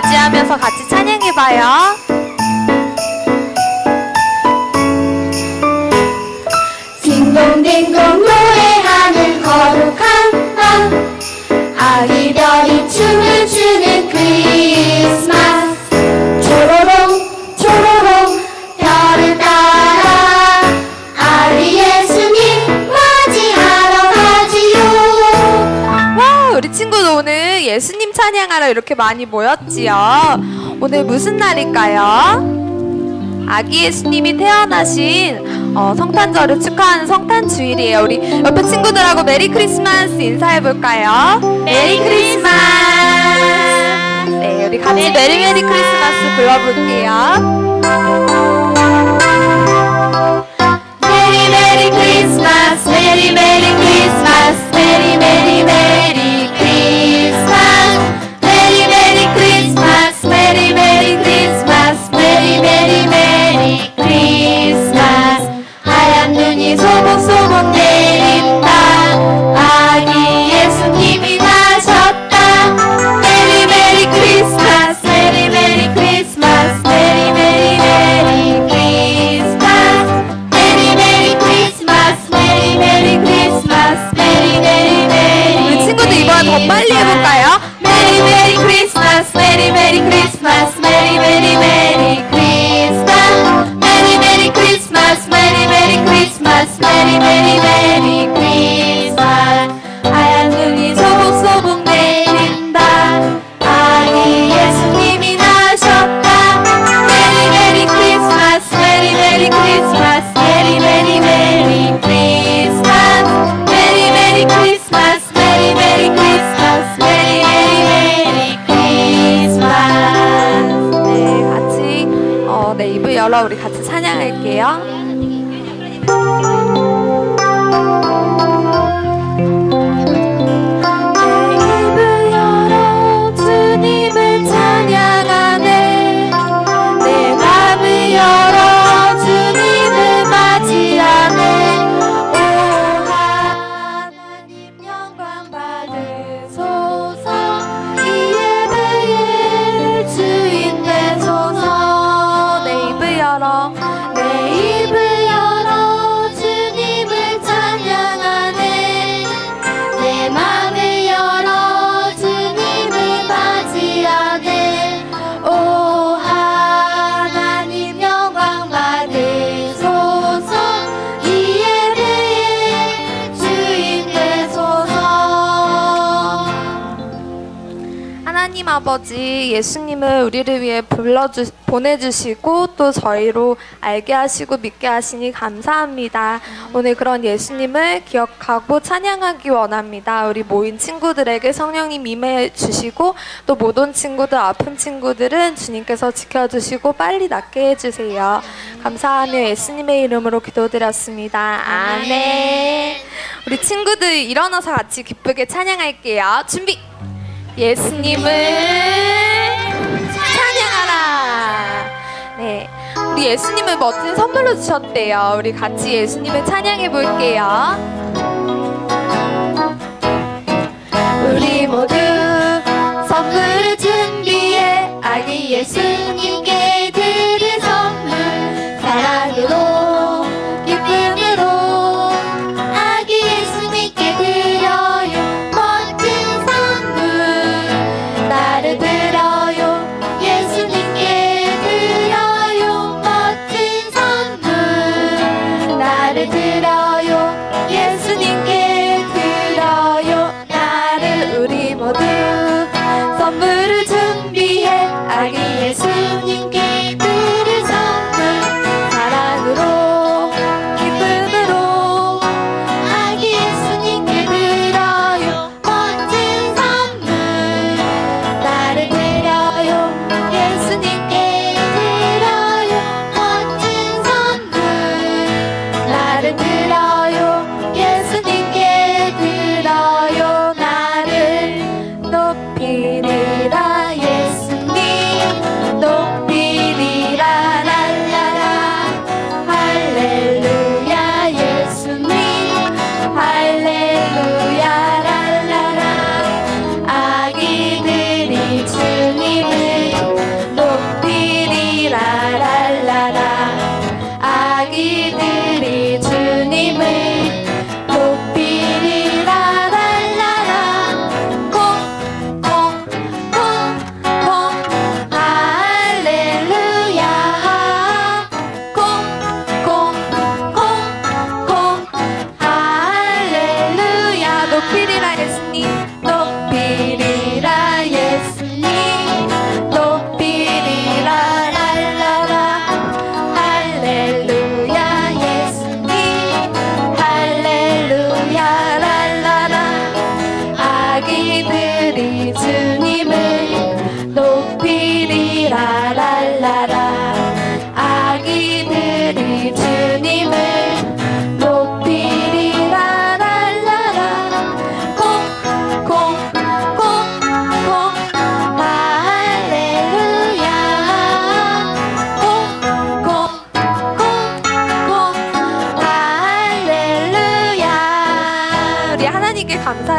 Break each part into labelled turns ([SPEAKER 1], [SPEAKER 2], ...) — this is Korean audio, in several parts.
[SPEAKER 1] 맞이하면서 같이 찬양해봐요. 예수님 찬양하러 이렇게 많이 모였지요. 오늘 무슨 날일까요? 아기 예수님이 태어나신 어, 성탄절을 축하하는 성탄 주일이에요. 우리 옆에 친구들하고 메리 크리스마스 인사해 볼까요? 메리 크리스마스. 네, 우리 같이 메리 메리 크리스마스 불러볼게요. 같이 찬양할게요.
[SPEAKER 2] 네,
[SPEAKER 1] 입을 열어.
[SPEAKER 2] 하나님
[SPEAKER 1] 아버지 예수님을 우리를 위해 불러주 보내주시고 또 저희로 알게 하시고 믿게 하시니 감사합니다. 오늘 그런 예수님을 기억하고 찬양하기 원합니다. 우리 모인 친구들에게 성령님 임해 주시고 또 못 온 친구들 아픈 친구들은 주님께서 지켜주시고 빨리 낫게 해주세요. 감사하며 예수님의 이름으로 기도드렸습니다. 아멘. 우리 친구들 일어나서 같이 기쁘게 찬양할게요. 준비. 예수님을 찬양하라. 네. 우리 예수님을 멋진 선물로 주셨대요. 우리 같이 예수님을 찬양해 볼게요.
[SPEAKER 2] 우리 모두 선물을 준비해 아기 예수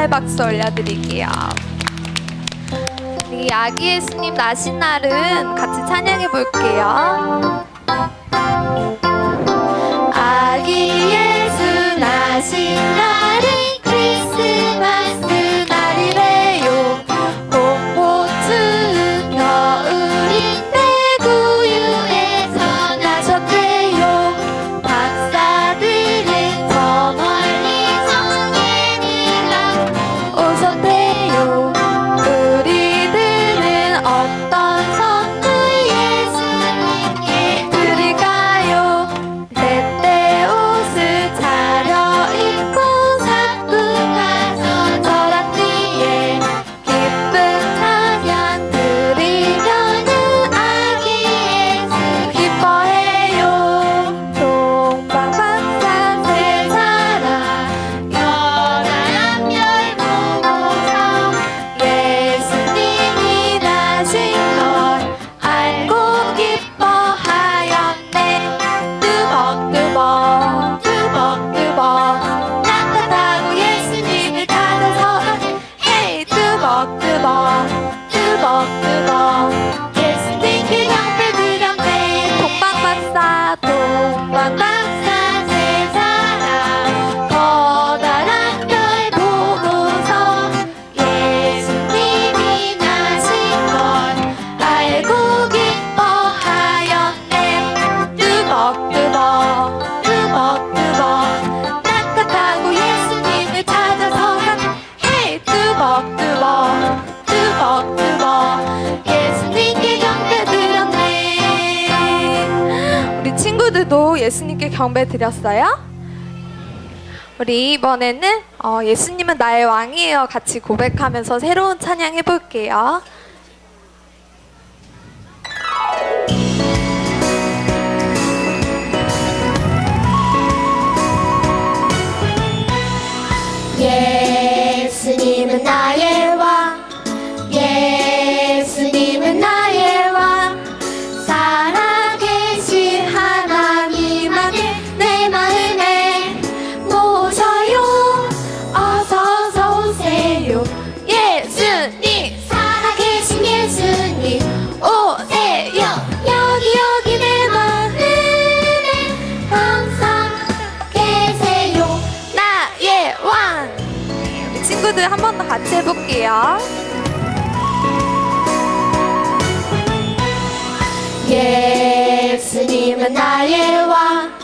[SPEAKER 2] 박수 올려드릴게요. 우리 아기 예수님 나신 날은 같이 찬양해 볼게요. 아기 예수 나신 날 경배 드렸어요? 우리 이번에는 어, 예수님은 나의 왕이에요 같이 고백하면서 새로운 찬양 해볼게요. 포즈 한 번 더 같이 해볼게요. 예수님은 나의 왕.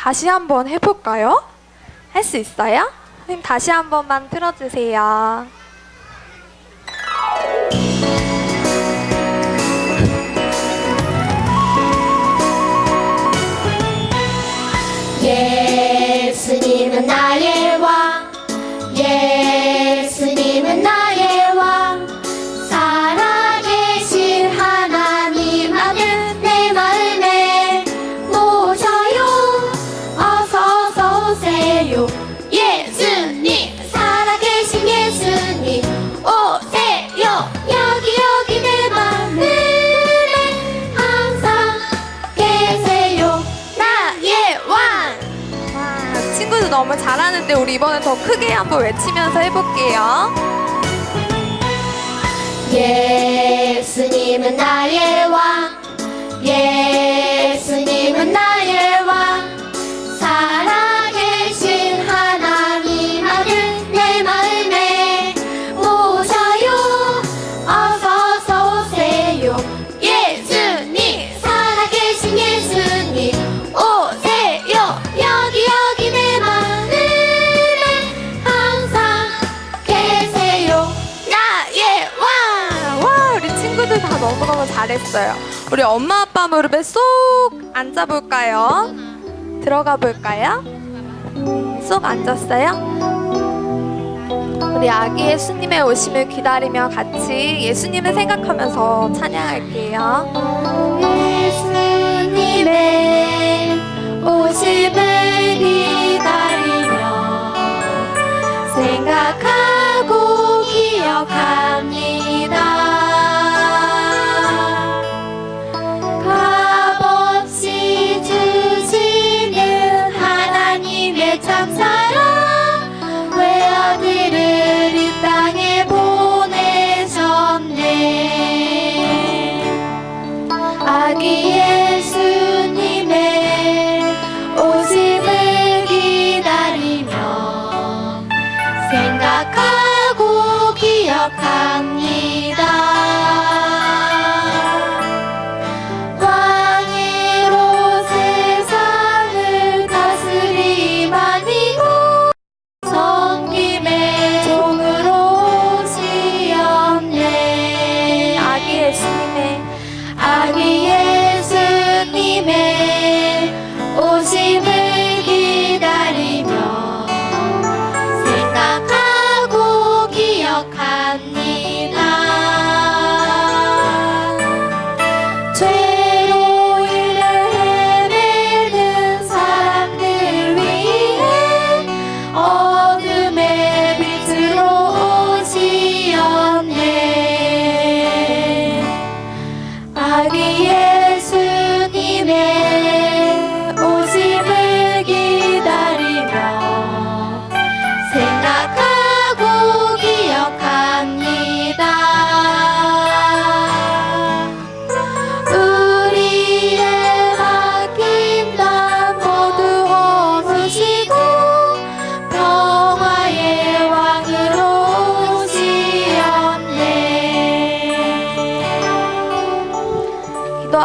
[SPEAKER 2] 다시 한번 해볼까요? 할 수 있어요? 선생님 다시 한 번만 틀어주세요. 예수님은 나의 너무 잘하는데 우리 이번엔 더 크게 한번 외치면서 해볼게요. 예수님은 나의 왕 예수님은 나의 왕
[SPEAKER 1] 잘했어요. 우리 엄마 아빠 무릎에 쏙 앉아볼까요? 들어가 볼까요? 쏙 앉았어요? 우리 아기 예수님의 오심을 기다리며 같이 예수님을 생각하면서 찬양할게요.
[SPEAKER 2] 예수님의 오심을 기다리며 생각하고 기억합니다. 기억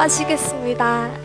[SPEAKER 1] 하시겠습니다.